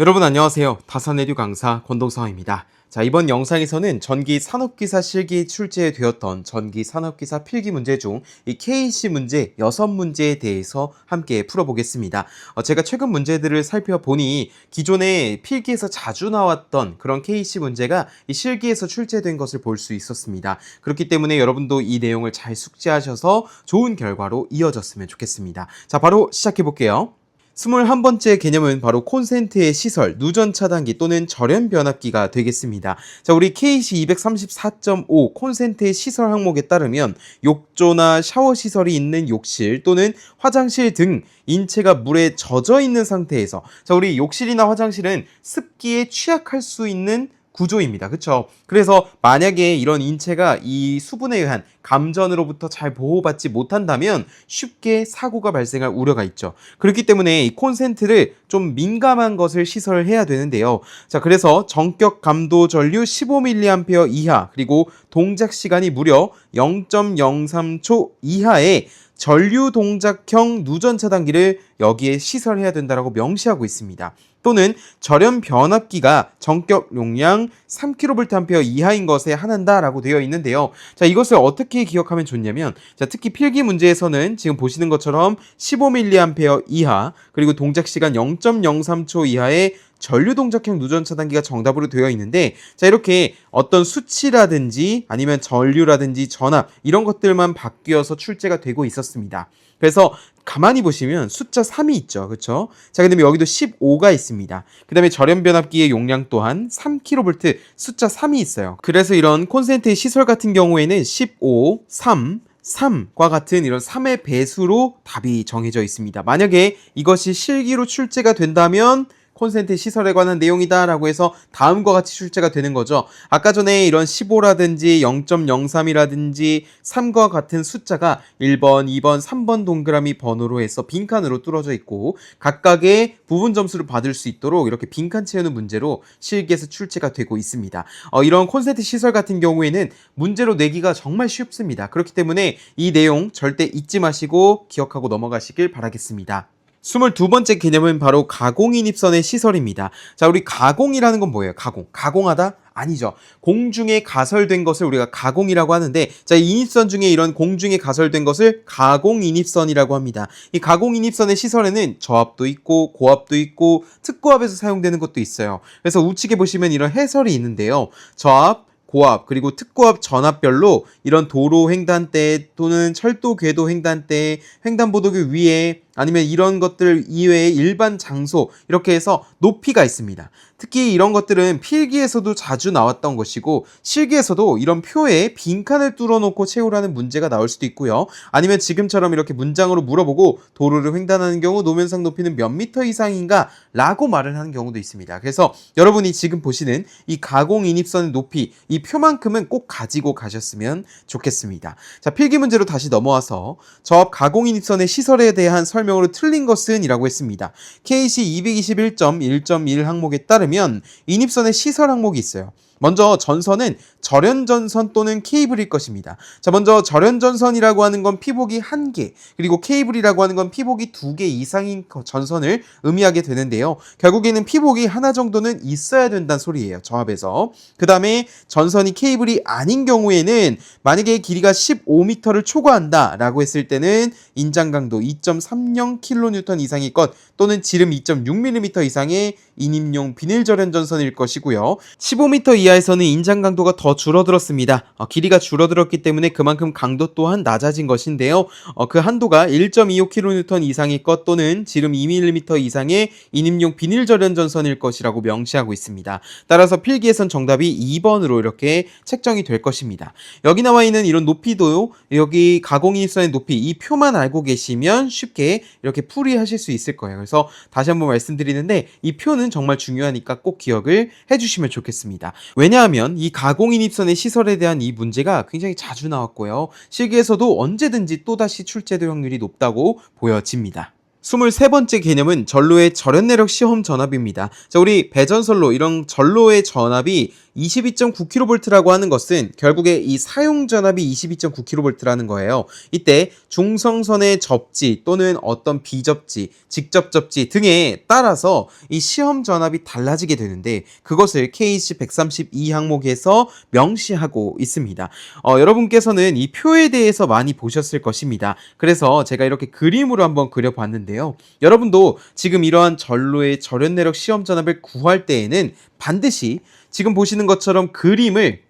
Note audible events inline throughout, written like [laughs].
여러분 안녕하세요. 다산에듀 강사 권동성입니다. 자, 이번 영상에서는 전기 산업기사 실기 출제되었던 전기 산업기사 필기 문제 중 이 KC 문제 6문제에 대해서 함께 풀어보겠습니다. 어, 제가 최근 문제들을 살펴보니 기존에 필기에서 자주 나왔던 그런 KC 문제가 이 실기에서 출제된 것을 볼 수 있었습니다. 그렇기 때문에 여러분도 이 내용을 잘 숙지하셔서 좋은 결과로 이어졌으면 좋겠습니다. 자, 바로 시작해 볼게요. 21번째 개념은 바로 콘센트의 시설, 누전 차단기 또는 절연 변압기가 되겠습니다. 자, 우리 KC 234.5 콘센트의 시설 항목에 따르면 욕조나 샤워 시설이 있는 욕실 또는 화장실 등 인체가 물에 젖어 있는 상태에서 자, 우리 욕실이나 화장실은 습기에 취약할 수 있는 구조입니다. 그쵸? 그래서 만약에 이런 인체가 이 수분에 의한 감전으로부터 잘 보호받지 못한다면 쉽게 사고가 발생할 우려가 있죠. 그렇기 때문에 이 콘센트를 좀 민감한 것을 시설해야 되는데요. 자, 그래서 정격 감도 전류 15mA 이하 그리고 동작 시간이 무려 0.03초 이하의 전류 동작형 누전 차단기를 여기에 시설해야 된다라고 명시하고 있습니다. 또는 절연 변압기가 전격 용량 3kVA 이하인 것에 한한다라고 되어 있는데요. 자, 이것을 어떻게 기억하면 좋냐면 자, 특히 필기 문제에서는 지금 보시는 것처럼 15mA 이하 그리고 동작 시간 0.03초 이하의 전류 동작형 누전 차단기가 정답으로 되어 있는데 자 이렇게 어떤 수치라든지 아니면 전류라든지 전압 이런 것들만 바뀌어서 출제가 되고 있었습니다. 그래서 가만히 보시면 숫자 3이 있죠. 그렇죠? 자, 그다음에 여기도 15가 있습니다. 그다음에 절연 변압기의 용량 또한 3kV 숫자 3이 있어요. 그래서 이런 콘센트의 시설 같은 경우에는 15, 3 3과 같은 이런 3의 배수로 답이 정해져 있습니다. 만약에 이것이 실기로 출제가 된다면 콘센트 시설에 관한 내용이다 라고 해서 다음과 같이 출제가 되는 거죠. 아까 전에 이런 15라든지 0.03이라든지 3과 같은 숫자가 1번, 2번, 3번 동그라미 번호로 해서 빈칸으로 뚫어져 있고 각각의 부분 점수를 받을 수 있도록 이렇게 빈칸 채우는 문제로 실기에서 출제가 되고 있습니다. 어, 이런 콘센트 시설 같은 경우에는 문제로 내기가 정말 쉽습니다. 그렇기 때문에 이 내용 절대 잊지 마시고 기억하고 넘어가시길 바라겠습니다. 22번째 개념은 바로 가공인 입선의 시설입니다. 자, 우리 가공이라는 건 뭐예요? 가공. 가공하다? 아니죠. 공중에 가설된 것을 우리가 가공이라고 하는데, 자, 이 인입선 중에 이런 공중에 가설된 것을 가공인입선이라고 합니다. 이 가공인입선의 시설에는 저압도 있고, 고압도 있고, 특고압에서 사용되는 것도 있어요. 그래서 우측에 보시면 이런 해설이 있는데요. 저압, 고압 그리고 특고압 전압별로 이런 도로 횡단대 또는 철도 궤도 횡단대 횡단보도교 위에 아니면 이런 것들 이외의 일반 장소 이렇게 해서 높이가 있습니다. 특히 이런 것들은 필기에서도 자주 나왔던 것이고 실기에서도 이런 표에 빈칸을 뚫어놓고 채우라는 문제가 나올 수도 있고요. 아니면 지금처럼 이렇게 문장으로 물어보고 도로를 횡단하는 경우 노면상 높이는 몇 미터 이상인가 라고 말을 하는 경우도 있습니다. 그래서 여러분이 지금 보시는 이 가공 인입선의 높이 이 표만큼은 꼭 가지고 가셨으면 좋겠습니다. 자 필기 문제로 다시 넘어와서 저압 가공 인입선의 시설에 대한 설명 으로 틀린 것은 이라고 했습니다. KC 221.1.1 항목에 따르면 인입선의 시설 항목이 있어요. 먼저 전선은 절연전선 또는 케이블일 것입니다. 자, 먼저 절연전선이라고 하는 건 피복이 한 개, 그리고 케이블이라고 하는 건 피복이 두 개 이상인 전선을 의미하게 되는데요. 결국에는 피복이 하나 정도는 있어야 된다는 소리예요. 저압에서. 그 다음에 전선이 케이블이 아닌 경우에는 만약에 길이가 15m를 초과한다 라고 했을 때는 인장 강도 2.30kN 이상일 것 또는 지름 2.6mm 이상의 인임용 비닐 절연 전선일 것이고요. 15m 이하에서는 인장 강도가 더 줄어들었습니다. 어, 길이가 줄어들었기 때문에 그만큼 강도 또한 낮아진 것인데요. 어, 그 한도가 1.25kN 이상일 것 또는 지름 2mm 이상의 인임용 비닐 절연 전선일 것이라고 명시하고 있습니다. 따라서 필기에선 정답이 2번으로 이렇게 책정이 될 것입니다. 여기 나와 있는 이런 높이도 여기 가공인입선의 높이 이 표만 알고 계시면 쉽게 이렇게 풀이하실 수 있을 거예요. 그래서 다시 한번 말씀드리는데 이 표는 정말 중요하니까 꼭 기억을 해주시면 좋겠습니다. 왜냐하면 이 가공인입선의 시설에 대한 이 문제가 굉장히 자주 나왔고요. 실기에서도 언제든지 또다시 출제될 확률이 높다고 보여집니다. 23번째 개념은 전로의 절연 내력 시험 전압입니다. 자, 우리 배전선로 이런 전로의 전압이 22.9kV라고 하는 것은 결국에 이 사용 전압이 22.9kV라는 거예요. 이때 중성선의 접지 또는 어떤 비접지, 직접 접지 등에 따라서 이 시험 전압이 달라지게 되는데 그것을 KC 132 항목에서 명시하고 있습니다. 어, 여러분께서는 이 표에 대해서 많이 보셨을 것입니다. 그래서 제가 이렇게 그림으로 한번 그려봤는데요. 여러분도 지금 이러한 전로의 절연 내력 시험 전압을 구할 때에는 반드시 지금 보시는 것처럼 그림을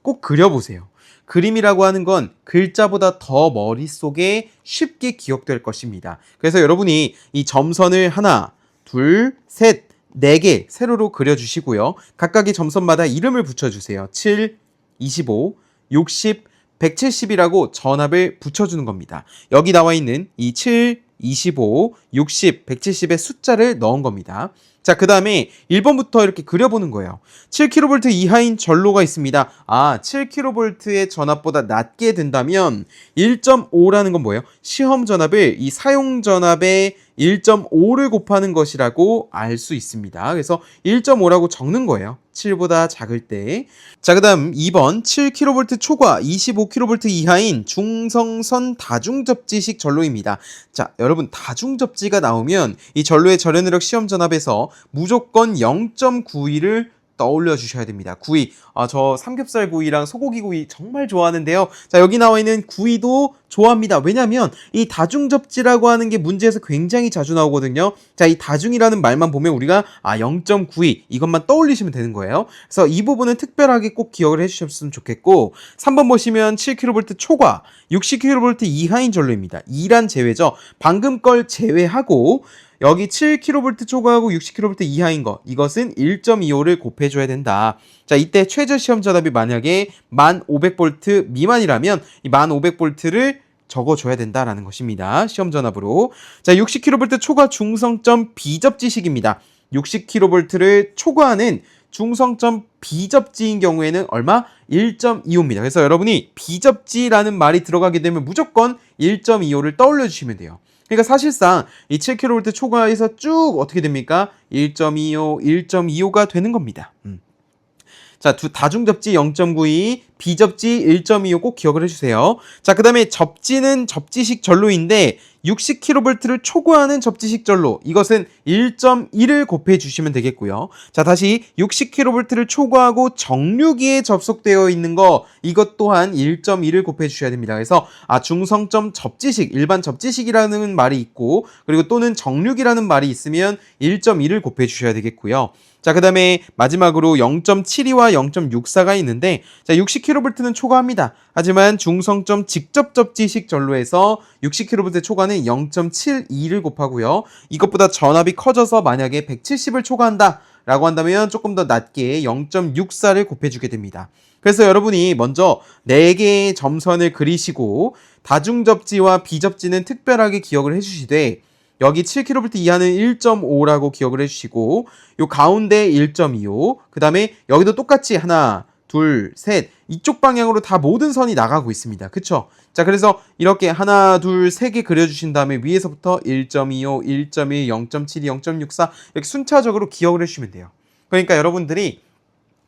꼭 그려보세요. 그림이라고 하는 건 글자보다 더 머릿속에 쉽게 기억될 것입니다. 그래서 여러분이 이 점선을 하나, 둘, 셋, 네 개 세로로 그려주시고요. 각각의 점선마다 이름을 붙여주세요. 7, 25, 60, 170이라고 전압을 붙여주는 겁니다. 여기 나와 있는 이 7, 25, 60, 170의 숫자를 넣은 겁니다. 자, 그 다음에 1번부터 이렇게 그려보는 거예요. 7kV 이하인 전로가 있습니다. 아, 7kV의 전압보다 낮게 된다면 1.5라는 건 뭐예요? 시험 전압을 이 사용 전압의 1.5를 곱하는 것이라고 알 수 있습니다. 그래서 1.5라고 적는 거예요. 7보다 작을 때. 자, 그 다음 2번 7kV 초과 25kV 이하인 중성선 다중접지식 전로입니다. 자, 여러분 다중접지가 나오면 이 전로의 절연느력 시험 전압에서 무조건 0.92를 떠올려 주셔야 됩니다. 구이. 아, 저 삼겹살 구이랑 소고기 구이 정말 좋아하는데요. 자, 여기 나와 있는 구이도 좋아합니다. 왜냐면 이 다중 접지라고 하는 게 문제에서 굉장히 자주 나오거든요. 자, 이 다중이라는 말만 보면 우리가 아, 0.92 이것만 떠올리시면 되는 거예요. 그래서 이 부분은 특별하게 꼭 기억을 해 주셨으면 좋겠고 3번 보시면 7kV 초과 60kV 이하인 전로입니다. 2란 제외죠. 방금 걸 제외하고 여기 7kV 초과하고 60kV 이하인 거 이것은 1.25를 곱해줘야 된다. 자 이때 최저 시험 전압이 만약에 1500V 미만이라면 이 1500V를 적어줘야 된다라는 것입니다. 시험 전압으로. 자 60kV 초과 중성점 비접지식입니다. 60kV를 초과하는 중성점 비접지인 경우에는 얼마? 1.25입니다. 그래서 여러분이 비접지라는 말이 들어가게 되면 무조건 1.25를 떠올려 주시면 돼요. 그러니까 사실상 이 7kV 초과해서 쭉 어떻게 됩니까? 1.25, 1.25가 되는 겁니다. 음. 자, 두 다중 접지 0.92, 비접지 1.25 꼭 기억을 해주세요. 자, 그 다음에 접지는 접지식 전로인데 60kV를 초과하는 접지식 전로 이것은 1.1을 곱해 주시면 되겠고요. 자, 다시 60kV를 초과하고 정류기에 접속되어 있는 거 이것 또한 1.1을 곱해 주셔야 됩니다. 그래서 아 중성점 접지식 일반 접지식이라는 말이 있고 그리고 또는 정류기라는 말이 있으면 1.1을 곱해 주셔야 되겠고요. 자, 그 다음에 마지막으로 0.72와 0.64가 있는데, 자, 60kV는 초과합니다. 하지만 중성점 직접 접지식 전로에서 60kV 초과는 0.72를 곱하고요. 이것보다 전압이 커져서 만약에 170을 초과한다. 라고 한다면 조금 더 낮게 0.64를 곱해주게 됩니다. 그래서 여러분이 먼저 4개의 점선을 그리시고 다중접지와 비접지는 특별하게 기억을 해주시되 여기 7kV 이하는 1.5라고 기억을 해주시고 요 가운데 1.25, 그 다음에 여기도 똑같이 하나, 둘, 셋 이쪽 방향으로 다 모든 선이 나가고 있습니다. 그쵸? 자 그래서 이렇게 하나, 둘, 세 개 그려주신 다음에 위에서부터 1.25, 1.1, 0.72, 0.64 이렇게 순차적으로 기억을 해주시면 돼요. 그러니까 여러분들이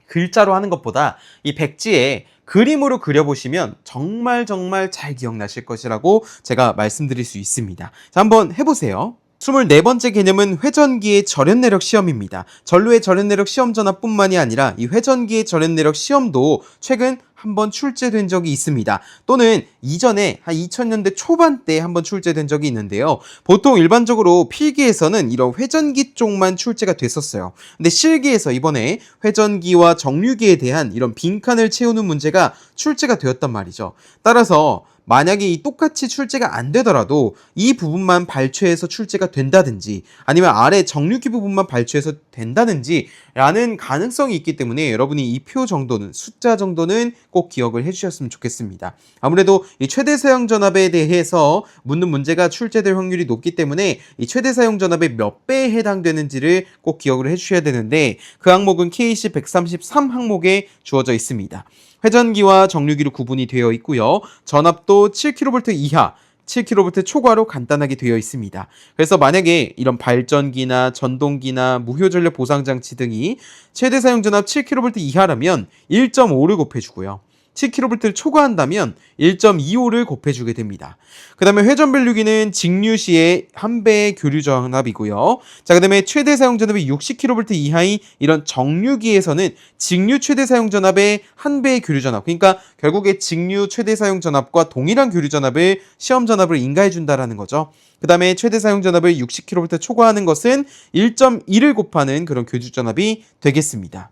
글자로 하는 것보다 이 백지에 그림으로 그려보시면 정말 정말 잘 기억나실 것이라고 제가 말씀드릴 수 있습니다. 자, 한번 해보세요. 24번째 개념은 회전기의 절연내력 시험입니다. 전로의 절연내력 시험 전압뿐만이 아니라 이 회전기의 절연내력 시험도 최근 한번 출제된 적이 있습니다. 또는 이전에 한 2000년대 초반 때 한번 출제된 적이 있는데요. 보통 일반적으로 필기에서는 이런 회전기 쪽만 출제가 됐었어요. 근데 실기에서 이번에 회전기와 정류기에 대한 이런 빈칸을 채우는 문제가 출제가 되었단 말이죠. 따라서 만약에 이 똑같이 출제가 안 되더라도 이 부분만 발췌해서 출제가 된다든지 아니면 아래 정류기 부분만 발췌해서 된다든지 라는 가능성이 있기 때문에 여러분이 이 표 정도는 숫자 정도는 꼭 기억을 해주셨으면 좋겠습니다. 아무래도 이 최대 사용 전압에 대해서 묻는 문제가 출제될 확률이 높기 때문에 이 최대 사용 전압의 몇 배에 해당되는지를 꼭 기억을 해주셔야 되는데 그 항목은 KC 133 항목에 주어져 있습니다. 회전기와 정류기로 구분이 되어 있고요. 전압도 7kV 이하, 7kV 초과로 간단하게 되어 있습니다. 그래서 만약에 이런 발전기나 전동기나 무효전력 보상장치 등이 최대 사용 전압 7kV 이하라면 1.5를 곱해주고요. 7kV를 초과한다면 1.25를 곱해주게 됩니다. 그 다음에 회전 밸류기는 직류 시에 한 배의 교류 전압이고요. 자, 그 다음에 최대 사용 전압이 60kV 이하인 이런 정류기에서는 직류 최대 사용 전압의 한 배의 교류 전압. 그러니까 결국에 직류 최대 사용 전압과 동일한 교류 전압을 시험 전압을 인가해 준다라는 거죠. 그 다음에 최대 사용 전압을 60kV 초과하는 것은 1.1을 곱하는 그런 교주 전압이 되겠습니다.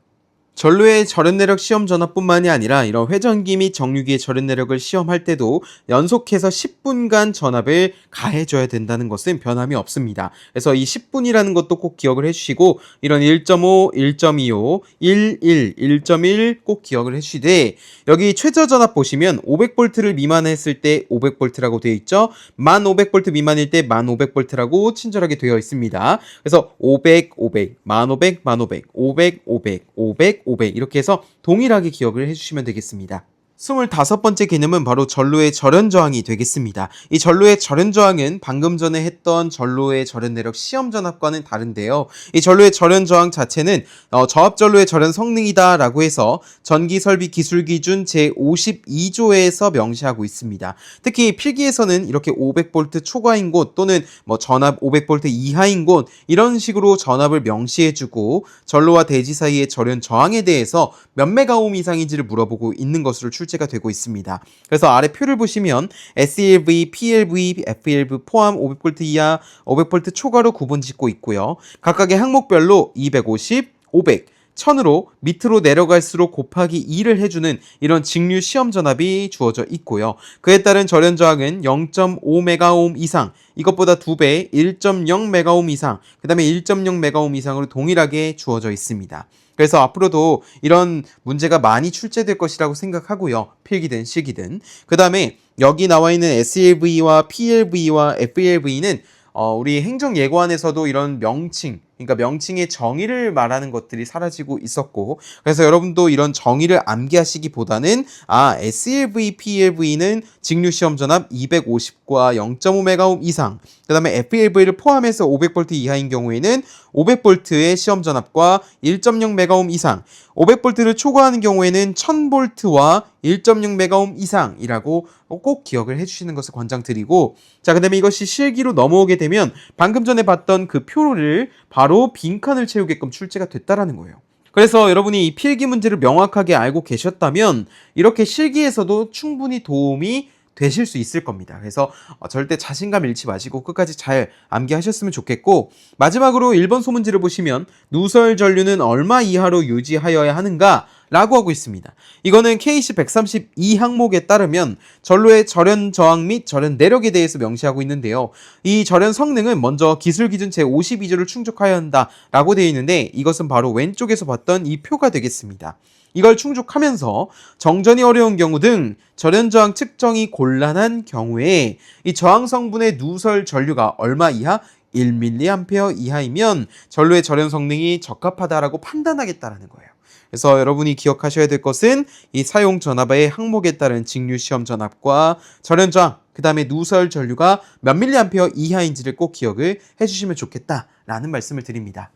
전류의 절연 내력 시험 전압뿐만이 아니라 이런 회전기 및 정류기의 절연 내력을 시험할 때도 연속해서 10분간 전압을 가해줘야 된다는 것은 변함이 없습니다. 그래서 이 10분이라는 것도 꼭 기억을 해주시고 이런 1.5, 1.25, 11, 1.1 꼭 기억을 해주시되 여기 최저 전압 보시면 500V를 미만했을 때 500V라고 되어 있죠. 1500V 미만일 때 1500V라고 친절하게 되어 있습니다. 그래서 500, 500, 1500, 1500, 500, 500, 500, 500 이렇게 해서 동일하게 기억을 해주시면 되겠습니다. 25번째 개념은 바로 전로의 절연 저항이 되겠습니다. 이 전로의 절연 저항은 방금 전에 했던 전로의 절연 내력 시험 전압과는 다른데요. 이 전로의 절연 저항 자체는 어, 저압 전로의 절연 성능이다라고 해서 전기 설비 기술 기준 제 52조에서 명시하고 있습니다. 특히 필기에서는 이렇게 500V 초과인 곳 또는 뭐 전압 500V 이하인 곳 이런 식으로 전압을 명시해주고 전로와 대지 사이의 절연 저항에 대해서 몇 메가옴 이상인지를 물어보고 있는 것으로 출 제가 되고 있습니다. 그래서 아래 표를 보시면 SELV, PLV, FLV 포함 500V 이하, 500V 초과로 구분 짓고 있고요. 각각의 항목별로 250, 500, 1000으로 밑으로 내려갈수록 곱하기 2를 해주는 이런 직류 시험 전압이 주어져 있고요. 그에 따른 절연 저항은 0.5메가옴 이상, 이것보다 2배 1.0메가옴 이상, 그 다음에 1.0메가옴 이상으로 동일하게 주어져 있습니다. 그래서 앞으로도 이런 문제가 많이 출제될 것이라고 생각하고요. 필기든 실기든. 그 다음에 여기 나와 있는 SLV와 PLV와 FLV는 어, 우리 행정 예고안에서도 이런 명칭, 그러니까 명칭의 정의를 말하는 것들이 사라지고 있었고, 그래서 여러분도 이런 정의를 암기하시기보다는, 아, SLV, PLV는 직류 시험 전압 250과 0.5메가옴 이상, 그 다음에 FLV를 포함해서 500V 이하인 경우에는 500V의 시험 전압과 1.0메가옴 이상, 500V를 초과하는 경우에는 1000V와 1.0메가옴 이상이라고 꼭 기억을 해주시는 것을 권장드리고, 자, 그 다음에 이것이 실기로 넘어오게 되면 방금 전에 봤던 그 표를 바로 빈칸을 채우게끔 출제가 됐다라는 거예요. 그래서 여러분이 이 필기 문제를 명확하게 알고 계셨다면 이렇게 실기에서도 충분히 도움이 되실 수 있을 겁니다. 그래서 어, 절대 자신감 잃지 마시고 끝까지 잘 암기하셨으면 좋겠고 마지막으로 1번 소문지를 보시면 누설 전류는 얼마 이하로 유지하여야 하는가 라고 하고 있습니다. 이거는 KC 132 항목에 따르면 전로의 절연 저항 및 절연 내력에 대해서 명시하고 있는데요. 이 절연 성능은 먼저 기술 기준 제 52조를 충족하여야 한다 라고 되어 있는데 이것은 바로 왼쪽에서 봤던 이 표가 되겠습니다. 이걸 충족하면서 정전이 어려운 경우 등 절연 저항 측정이 곤란한 경우에 이 저항 성분의 누설 전류가 얼마 이하 1mA 이하이면 전류의 절연 성능이 적합하다라고 판단하겠다라는 거예요. 그래서 여러분이 기억하셔야 될 것은 이 사용 전압의 항목에 따른 직류 시험 전압과 절연 저항, 그 다음에 누설 전류가 몇 밀리암페어 이하인지를 꼭 기억을 해 주시면 좋겠다라는 말씀을 드립니다.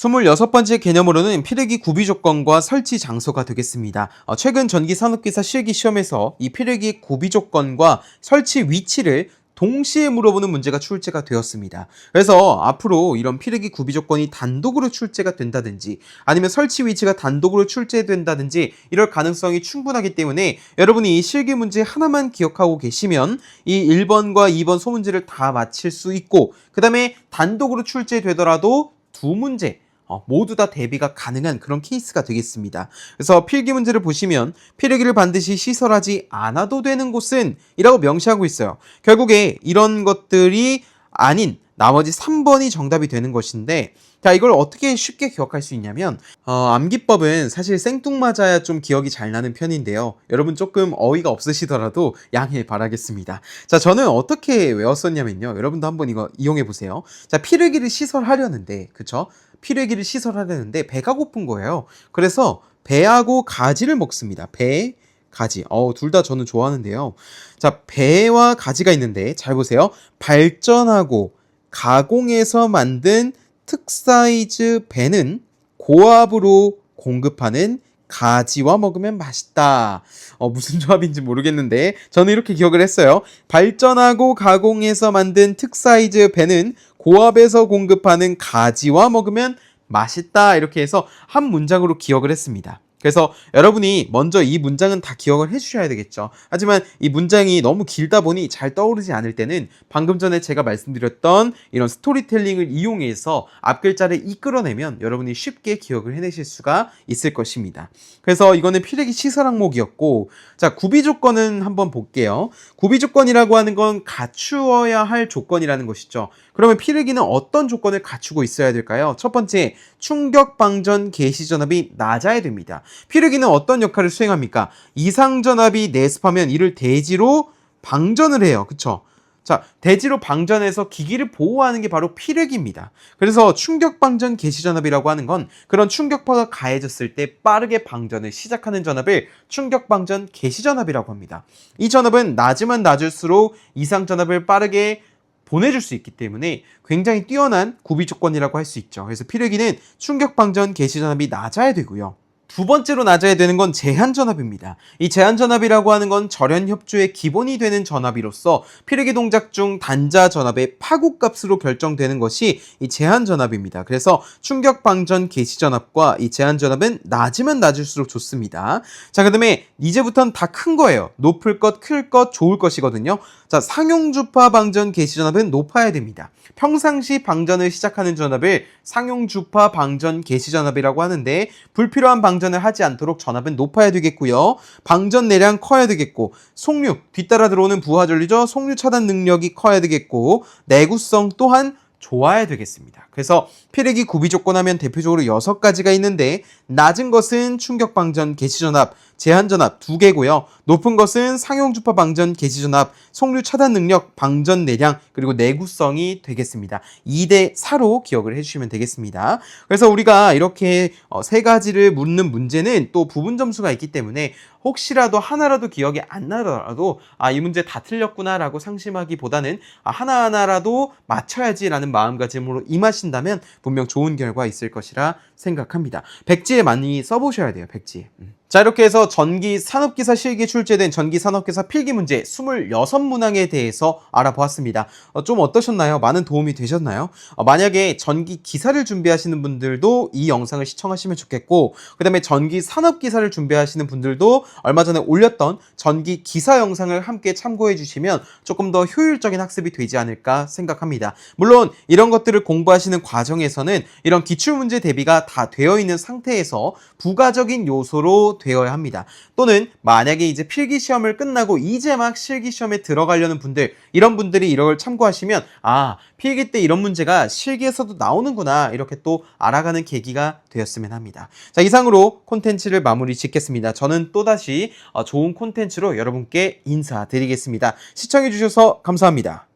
26번째 개념으로는 피레기 구비 조건과 설치 장소가 되겠습니다. 어, 최근 전기 산업기사 실기 시험에서 이 피레기 구비 조건과 설치 위치를 동시에 물어보는 문제가 출제가 되었습니다. 그래서 앞으로 이런 피르기 구비 조건이 단독으로 출제가 된다든지 아니면 설치 위치가 단독으로 출제된다든지 이럴 가능성이 충분하기 때문에 여러분이 이 실기 문제 하나만 기억하고 계시면 이 1번과 2번 소문제를 다 맞힐 수 있고 그 다음에 단독으로 출제되더라도 두 문제 어, 모두 다 대비가 가능한 그런 케이스가 되겠습니다. 그래서 필기 문제를 보시면 필기를 반드시 시설하지 않아도 되는 곳은 이라고 명시하고 있어요. 결국에 이런 것들이 아닌 나머지 3번이 정답이 되는 것인데 자 이걸 어떻게 쉽게 기억할 수 있냐면 어, 암기법은 사실 생뚱맞아야 좀 기억이 잘 나는 편인데요 여러분 조금 어이가 없으시더라도 양해 바라겠습니다 자 저는 어떻게 외웠었냐면요 여러분도 한번 이거 이용해 보세요 자 피르기를 시설하려는데 그쵸 피뢰기를 시설하려는데 배가 고픈 거예요. 그래서 배하고 가지를 먹습니다. 배, 가지. 어, 둘 다 저는 좋아하는데요. 자, 배와 가지가 있는데 잘 보세요. 발전하고 가공해서 만든 특사이즈 배는 고압으로 공급하는 가지와 먹으면 맛있다. 어, 무슨 [laughs] 조합인지 모르겠는데 저는 이렇게 기억을 했어요. 발전하고 가공해서 만든 특사이즈 배는 고압에서 공급하는 가지와 먹으면 맛있다. 이렇게 해서 한 문장으로 기억을 했습니다. 그래서 여러분이 먼저 이 문장은 다 기억을 해주셔야 되겠죠. 하지만 이 문장이 너무 길다 보니 잘 떠오르지 않을 때는 방금 전에 제가 말씀드렸던 이런 스토리텔링을 이용해서 앞글자를 이끌어내면 여러분이 쉽게 기억을 해내실 수가 있을 것입니다. 그래서 이거는 필기 시설 항목이었고, 자, 구비 조건은 한번 볼게요. 구비 조건이라고 하는 건 갖추어야 할 조건이라는 것이죠. 그러면 필기는 어떤 조건을 갖추고 있어야 될까요? 첫 번째, 충격 방전 개시 전압이 낮아야 됩니다. 필기는 어떤 역할을 수행합니까? 이상 전압이 내습하면 이를 대지로 방전을 해요. 그쵸? 자, 대지로 방전해서 기기를 보호하는 게 바로 피력입니다. 그래서 충격 방전 개시 전압이라고 하는 건 그런 충격파가 가해졌을 때 빠르게 방전을 시작하는 전압을 충격 방전 개시 전압이라고 합니다. 이 전압은 낮으면 낮을수록 이상 전압을 빠르게 보내줄 수 있기 때문에 굉장히 뛰어난 구비 조건이라고 할 수 있죠. 그래서 피력기는 충격 방전 개시 전압이 낮아야 되고요. 두 번째로 낮아야 되는 건 제한 전압입니다. 이 제한 전압이라고 하는 건 절연 협조의 기본이 되는 전압이로서 피르기 동작 중 단자 전압의 파고값으로 결정되는 것이 이 제한 전압입니다. 그래서 충격 방전 개시 전압과 이 제한 전압은 낮으면 낮을수록 좋습니다. 자, 그다음에 이제부터는 다 큰 거예요. 높을 것, 클 것, 좋을 것이거든요. 자, 상용 주파 방전 개시 전압은 높아야 됩니다. 평상시 방전을 시작하는 전압을 상용 주파 방전 개시 전압이라고 하는데 불필요한 방 전을 하지 않도록 전압은 높아야 되겠고요. 방전 내량 커야 되겠고 속류 뒤따라 들어오는 부하 전류죠. 속류 차단 능력이 커야 되겠고 내구성 또한 좋아야 되겠습니다. 그래서 피레기 구비 조건 하면 대표적으로 여섯 가지가 있는데 낮은 것은 충격 방전 개시 전압, 제한 전압 두 개고요. 높은 것은 상용 주파 방전 개시 전압, 속류 차단 능력, 방전 내량 그리고 내구성이 되겠습니다. 2대 4로 기억을 해 주시면 되겠습니다. 그래서 우리가 이렇게 어, 세 가지를 묻는 문제는 또 부분 점수가 있기 때문에 혹시라도 하나라도 기억이 안 나더라도 아 이 문제 다 틀렸구나라고 상심하기보다는 아, 하나하나라도 맞춰야지라는 마음가짐으로 임하신다면 분명 좋은 결과 있을 것이라 생각합니다. 백지에 많이 써보셔야 돼요. 백지에. 음. 자 이렇게 해서 전기 산업기사 실기 출제된 전기 산업기사 필기 문제 26문항에 대해서 알아보았습니다. 어, 좀 어떠셨나요? 많은 도움이 되셨나요? 어, 만약에 전기 기사를 준비하시는 분들도 이 영상을 시청하시면 좋겠고 그 다음에 전기 산업기사를 준비하시는 분들도 얼마 전에 올렸던 전기 기사 영상을 함께 참고해 주시면 조금 더 효율적인 학습이 되지 않을까 생각합니다. 물론 이런 것들을 공부하시는 과정에서는 이런 기출문제 대비가 다 되어 있는 상태에서 부가적인 요소로 되어야 합니다. 또는 만약에 이제 필기 시험을 끝나고 이제 막 실기 시험에 들어가려는 분들 이런 분들이 이걸 참고하시면 아 필기 때 이런 문제가 실기에서도 나오는구나 이렇게 또 알아가는 계기가 되었으면 합니다. 자 이상으로 콘텐츠를 마무리 짓겠습니다. 저는 또다시 어, 좋은 콘텐츠로 여러분께 인사드리겠습니다. 시청해 주셔서 감사합니다.